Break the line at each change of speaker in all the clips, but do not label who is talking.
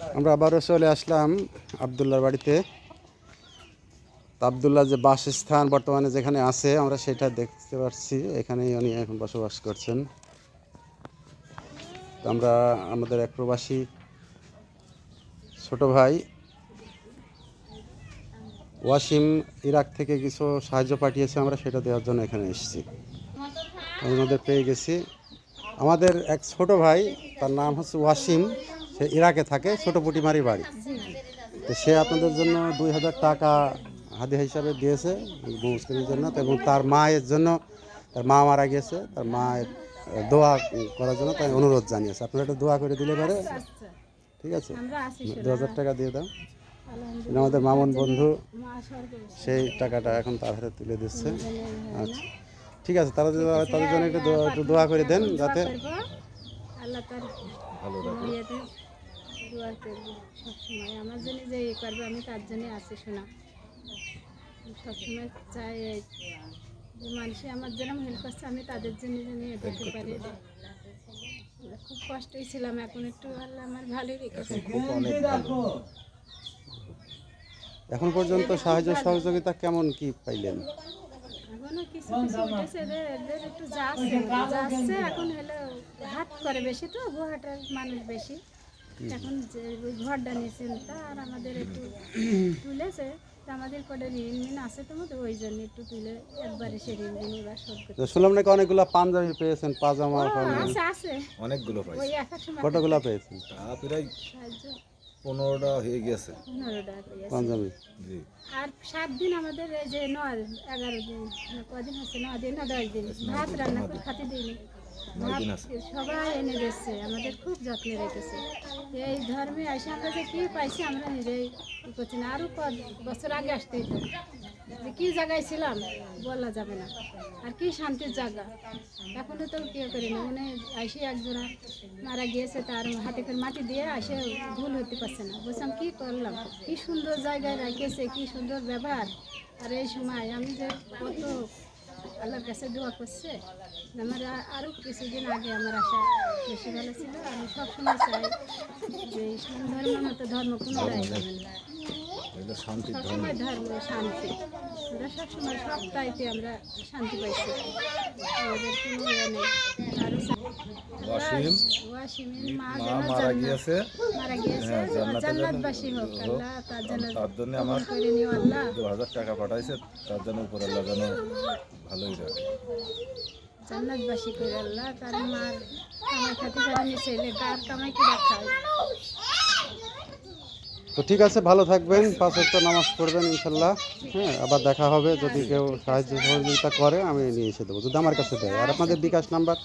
আমরা আবারও চলে আসলাম আবদুল্লার বাড়িতে। আবদুল্লাহ যে বাসস্থান বর্তমানে যেখানে আছে, আমরা সেটা দেখতে পাচ্ছি। এখানেই উনি এখন বসবাস করছেন। আমরা, আমাদের এক প্রবাসী ছোট ভাই ওয়াসিম ইরাক থেকে কিছু সাহায্য পাঠিয়েছে, আমরা সেটা দেওয়ার জন্য এখানে এসেছি। আমাদের পেয়ে গেছি। আমাদের এক ছোট ভাই, তার নাম হচ্ছে ওয়াসিম। সে ইরাকে থাকে ছোট পুটিমারি বাড়ি। তো সে আপনাদের জন্য দুই হাজার টাকা হাদিয়া হিসাবে দিয়েছে মুসলিমের জন্য। তো এবং তার মায়ের জন্য তার মা মারা গিয়েছে তার মায়ের দোয়া করার জন্য তাই অনুরোধ জানিয়েছে। আপনারা একটা দোয়া করে দিলে পারে? ঠিক আছে। দু হাজার টাকা দিয়ে দাও। আমাদের মামুন বন্ধু সেই টাকাটা এখন তার হাতে তুলে দিচ্ছে। আচ্ছা। ঠিক আছে তারা যদি তাদের জন্য একটু দোয়া- করে দেন যাতে
আল্লাহ দোয়া করব সবসময়। আমার জন্য যে ইয়ে করবে আমি তার জন্য আছি শোনা। সবসময় চাই যে মানুষে আমার যেরকম হেল্প করছে আমি তাদের জন্য যেন এ করতে পারি। খুব কষ্টই ছিলাম এখন একটু আল্লাহ আমার ভালোই রেখেছে
এখন পর্যন্ত সাহায্য সহযোগিতা কেমন কি পাইলেন?
এখনও কিছু কিছু উঠেছে এদের এদের একটু যাচ্ছে যাচ্ছে এখন হলো হাট করে বেশি তো গুহাটার মানুষ বেশি। এখন যে ওই ঘরটা নিয়েছেন তা আর আমাদের একটু তুলেছে। তা আমাদের কটা ঋণ মিন আছে তো মতো ওই জন্য একটু তুলে একবারে সে ঋণগুলো ওরা শোধ করতে
শুনলাম নাকি অনেকগুলো পাঞ্জাবি পেয়েছেন পাজামা
আছে আছে।
অনেকগুলো
সময়
কতগুলো পেয়েছেন?
তা প্রায় পনেরোটা হয়ে গেছে।
পাঞ্জাবি?
জি।
আর সাত দিন আমাদের এই যে নয় এগারো দিন না কদিন হচ্ছে নয় দিন না দশ দিন। ভাত রান্না করে খাতে দিইনি। সবাই এনে দিচ্ছে আমাদের খুব যত্নে রেখেছে। এই ধর্মে এসে আমরা যে কী পাইছি আমরা নিজেই ই করছি না। আরও বছর আগে আসতেই তো যে কী জায়গায় ছিলাম বলা যাবে না। আর কি শান্তির জায়গা। এখনও তো কেউ করি না। মানে এসে একজনা মারা গিয়েছে তার হাতে করে মাটি দিয়ে এসে ভুল হতে পারছে না। বলছিলাম কী করলাম? কি সুন্দর জায়গায় রেখেছে কি সুন্দর ব্যবহার? আর এই সময় আমি যে কত আল্লাহর কাছে দোয়া করছে। আমার আ- আরও কিছুদিন আগে আমার আশা বেশি ভালো ছিল আমি সবসময় চাই যে ইসলাম ধর্মের মতো ধর্ম কোনোটাই হবে না
এগুলো শান্তির ধর্ম।
সবসময় ধর্ম শান্তি। আমরা সবসময় সব তাইতে আমরা শান্তি পাইছি। আমাদের কোনো ইয়ে নেই। আরও
ওয়াসিম?
ওয়াসিমের মা
মা
যেন
মারা
জান্নাত-
গিয়েছে।
মারা গিয়েছে।
হ্যাঁ, জান্নাতে
জান্নাতবাসী
যেন
হোক
হোক।
আল্লাহ তার জন্য
তার জন্য আমার
করে আল্লাহ।
দু হাজার টাকা পাঠাইছে তার জন্য উপর আল্লাহ যেন ভালোই রাখে।
জান্নাতবাসী করে আল্লাহ তার মার কামাই খাতে পারেনি ছেলে কার কামাই কি রাখায়
তো ঠিক আছে ভালো থাকবেন পাঁচ ওয়াক্ত নামাজ পড়বেন ইনশাল্লাহ। হ্যাঁ আবার দেখা হবে যদি কেউ সাহায্য সহযোগিতা করে আমি নিয়ে এসে দেবো। যদি আমার কাছে দেয়। আর আপনাদের বিকাশ নাম্বার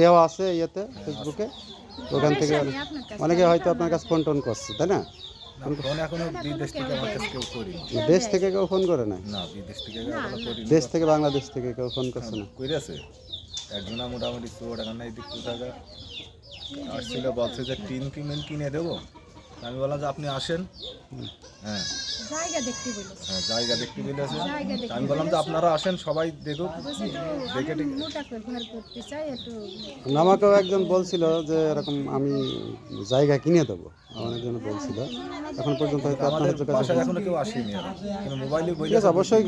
দেওয়া আছে ইয়েতে ফেসবুকে। ওখান থেকে অনেকে হয়তো আপনার কাছে ফোন টোন করছে তাই না?
না ফোন এখনও বিদেশ থেকে আমার কাছে কেউ করি
দেশ থেকে কেউ ফোন করে না
না বিদেশ থেকে এখনও করি
দেশ থেকে বাংলাদেশ থেকে কেউ ফোন করছে না?
কইরাছে। একজনা মোটামুটি আসছিল বলছে যে টিন কিনে দেবো? আমি বললাম যে আপনি আসেন। হ্যাঁ।
জায়গা দেখতে বলেছে।
হ্যাঁ জায়গা দেখতে পেলেছে
জায়গা দেখতে
আমি বললাম যে আপনারা আসেন সবাই দেখুক।
বলছে একটু মোটা করে ঘর করতে চাই একটু
আমাকেও একজন বলছিল যে এরকম আমি জায়গা কিনে দেবো। বলছিল। এখন পর্যন্ত হয়তো আপনার যোগাযোগ
এখনও কেউ আসেনি কিন্তু মোবাইলে
ঠিক আছে অবশ্যই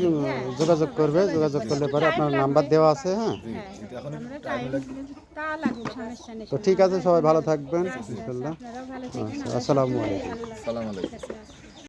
যোগাযোগ করবে যোগাযোগ করলে পরে আপনার নাম্বার দেওয়া আছে হ্যাঁ।
টাইম তা
ঠিক আছে সবাই ভালো থাকবেন। ইনশাল্লাহ আসসালামু আলাইকুম।
আল্লাহ
আলাইকুম।
কাছে